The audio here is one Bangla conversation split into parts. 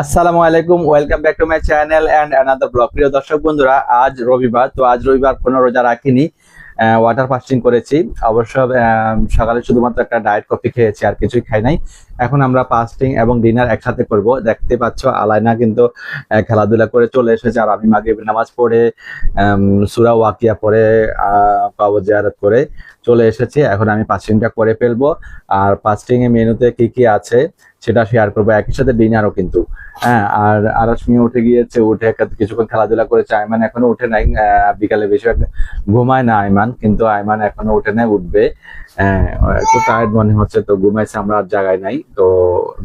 আসসালামু আলাইকুম welcome back to my channel and another blog প্রিয় দর্শক বন্ধুরা, আজ রবিবার, তো আজ রবিবার কোনো রোজা রাখিনি ওয়াটার ফাস্টিং করেছি। অবশ্য সকালে শুধুমাত্র একটা ডায়েট কফি খেয়েছি, আর কিছুই খাই নাই। এখন আমরা ফাস্টিং এবং ডিনার একসাথে করব। দেখতে পাচ্ছ আলাইনা কিন্তু খেলাধুলা করে চলে এসেছে আর আমি মাগরিবের নামাজ পড়ে সুরা ওয়াকিয়া পরে কবর জিয়ারত করে চলে এসেছি। এখন আমি ফাস্টিংটা করে ফেলব। আর ফাস্টিং এর মেনুতে কি কি আছে সেটা শেয়ার করব। একই সাথে ডিনারও কিন্তু। হ্যাঁ আর আরাস মিয়া উঠে গিয়েছে উঠে কিছুক্ষণ খেলাধুলা করেছে। আইমান এখনও উঠে নাই বিকালে বেশিরভাগ ঘুমায় না আইমান কিন্তু আইমান এখনও উঠে নাই উঠবে। আহ, একটু টায়ার্ড মনে হচ্ছে তো ঘুমাইছে আমরা আর জায়গায় নাই। তো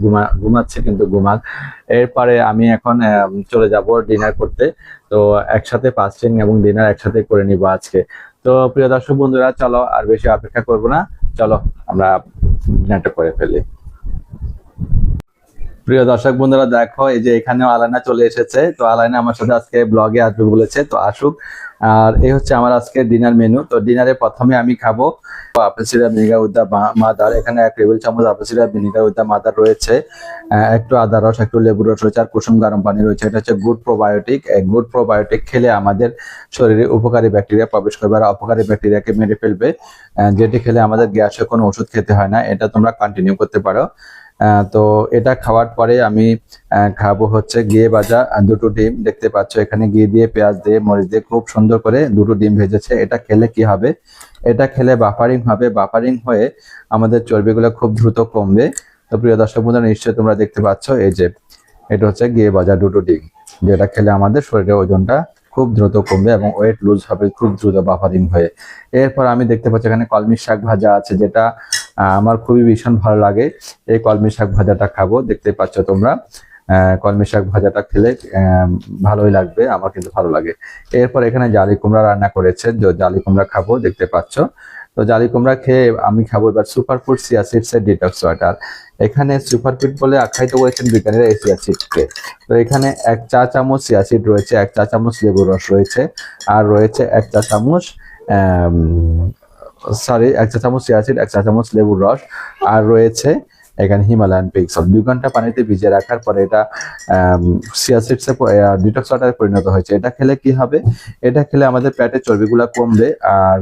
ঘুমা, ঘুমাচ্ছে কিন্তু ঘুমাক। এরপরে আমি এখন চলে যাব ডিনার করতে। তো একসাথে ফাস্টিং এবং ডিনার একসাথে করে নিব আজকে। তো প্রিয় দর্শক বন্ধুরা, চলো আর বেশি অপেক্ষা করব না। চলো, আমরা ডিনারটা করে ফেলি। প্রিয় দর্শক বন্ধুরা, দেখো, এই যে এখানেও আলানা চলে এসেছে। তো আলানা আমার সাথে আজকে ব্লগে আসবে বলেছে, তো আসুক। আর এই হচ্ছে আমার আজকে ডিনার মেনু তো ডিনারে প্রথমে আমি খাব আপেল সিরাপ ভিনিগার উদ্দা মাদার। এখানে এক টেবিল চামচ আপেল সিরাপ ভিনিগার উদ্দা মাদার রয়েছে। একটু আদা রস, একটু লেবু রস রয়েছে, আর কুসুম গরম পানি রয়েছে। এটা হচ্ছে গুড প্রোবায়োটিক গুড প্রোবায়োটিক খেলে আমাদের শরীরে উপকারী ব্যাকটেরিয়া প্রবেশ করবে আর অপকারী ব্যাকটেরিয়াকে মেরে ফেলবে। যেটি খেলে আমাদের গ্যাসের কোনো ওষুধ খেতে হয় না। এটা তোমরা কন্টিনিউ করতে পারো। তো এটা খাওয়ার পরে আমি খাব হচ্ছে ভাজা আর দুটো ডিম। দেখতে পাচ্ছ, এখানে ঘি দিয়ে, পেঁয়াজ দিয়ে, মরিচ দিয়ে খুব সুন্দর করে দুটো ডিম ভেজেছে। এটা খেলে কি হবে? এটা খেলে বাফারিং হবে। বাফারিং হয়ে আমাদের চর্বিগুলো খুব দ্রুত কমবে। তো প্রিয় দর্শক বন্ধুরা, নিশ্চয়ই তোমরা দেখতে পাচ্ছ, এই যে এটা হচ্ছে ঘিয়ে ভাজা দুটো ডিম, যেটা খেলে আমাদের শরীরের ওজনটা খুব দ্রুত কমবে এবং ওয়েট লুজ হবে খুব দ্রুত বাফারিং হয়ে। এরপর আমি দেখতে পাচ্ছি, এখানে কলমি শাক ভাজা আছে, যেটা আমার খুবই ভীষণ ভালো লাগে। এই কলমি শাক ভাজাটা খাব দেখতে পাচ্ছ তোমরা। কলমি শাক ভাজাটা খেলে ভালোই লাগবে, আমার কিন্তু ভালো লাগে। এরপর এখানে জালি কুমড়া রান্না করেছে জালি কুমড়া খাব, দেখতে পাচ্ছ। তো জালি কুমড়া খেয়ে আমি খাব এবার সুপার ফুড সিয়াসিডস এর ডিটক্স ওয়াটার এখানে সুপার ফুড বলে আখ্যায়িত করেছেন বিজ্ঞানীরা এই সিয়াসিডকে তো এখানে এক চা চামচ সিয়াসিড রয়েছে, এক চা চামচ লেবুর রস রয়েছে, আর রয়েছে এক চা চামচ সরি এক চা চামচ সিয়াসিড এক চা চামচ লেবুর রস, আর রয়েছে এখানে হিমালয়ান পিক সল্ট দুই ঘণ্টা পানিতে ভিজিয়ে রাখার পরে এটা সিয়াসিডসে ডিটক্স ওয়াটারে পরিণত হয়েছে। এটা খেলে কি হবে? এটা খেলে আমাদের পেটের চর্বিগুলো কমবে, আর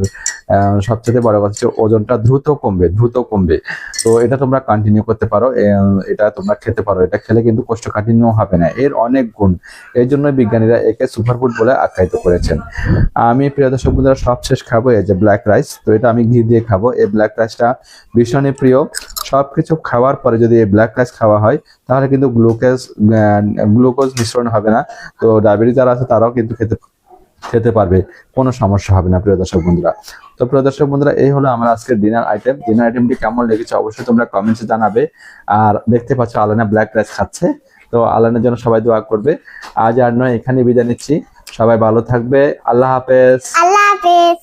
সবচেয়ে বড় কথা হচ্ছে ওজনটা দ্রুত কমবে দ্রুত কমবে। তো এটা তোমরা কন্টিনিউ করতে পারো এটা তোমরা খেতে পারো। এটা খেলে কিন্তু কোষ্ঠকাঠিন্য হবে না, এর অনেক গুণ। এই জন্য বিজ্ঞানীরা একে সুপারফুড বলে আখ্যায়িত করেছেন। আমি, প্রিয় দর্শক বন্ধুরা সবশেষ খাব, এই যে ব্ল্যাক রাইস তো এটা আমি ঘি দিয়ে খাব। এই ব্ল্যাক রাইসটা ভীষণই প্রিয়। সবকিছু খাওয়ার পরে যদি এই ব্ল্যাক রাইস খাওয়া হয়, তাহলে কিন্তু গ্লুকোজ গ্লুকোজ মিশ্রণ হবে না। তো ডায়াবেটিস যারা আছে, তারাও কিন্তু খেতে খেতে পারবে, কোনো সমস্যা হবে না, প্রিয় দর্শক বন্ধুরা। তো প্রিয় দর্শক বন্ধুরা, এই হলো আমার আজকের ডিনার আইটেম ডিনার আইটেমটি কেমন লেগেছে অবশ্যই তোমরা কমেন্টসে জানাবে। আর দেখতে পাচ্ছ আলানা ব্ল্যাক রাইস খাচ্ছে। তো আলানের জন্য সবাই দোয়া করবে। আজ আর নয় এখানে বিদায় নিচ্ছি। সবাই ভালো থাকবে। আল্লাহ হাফেজ। আল্লাহ হাফেজ।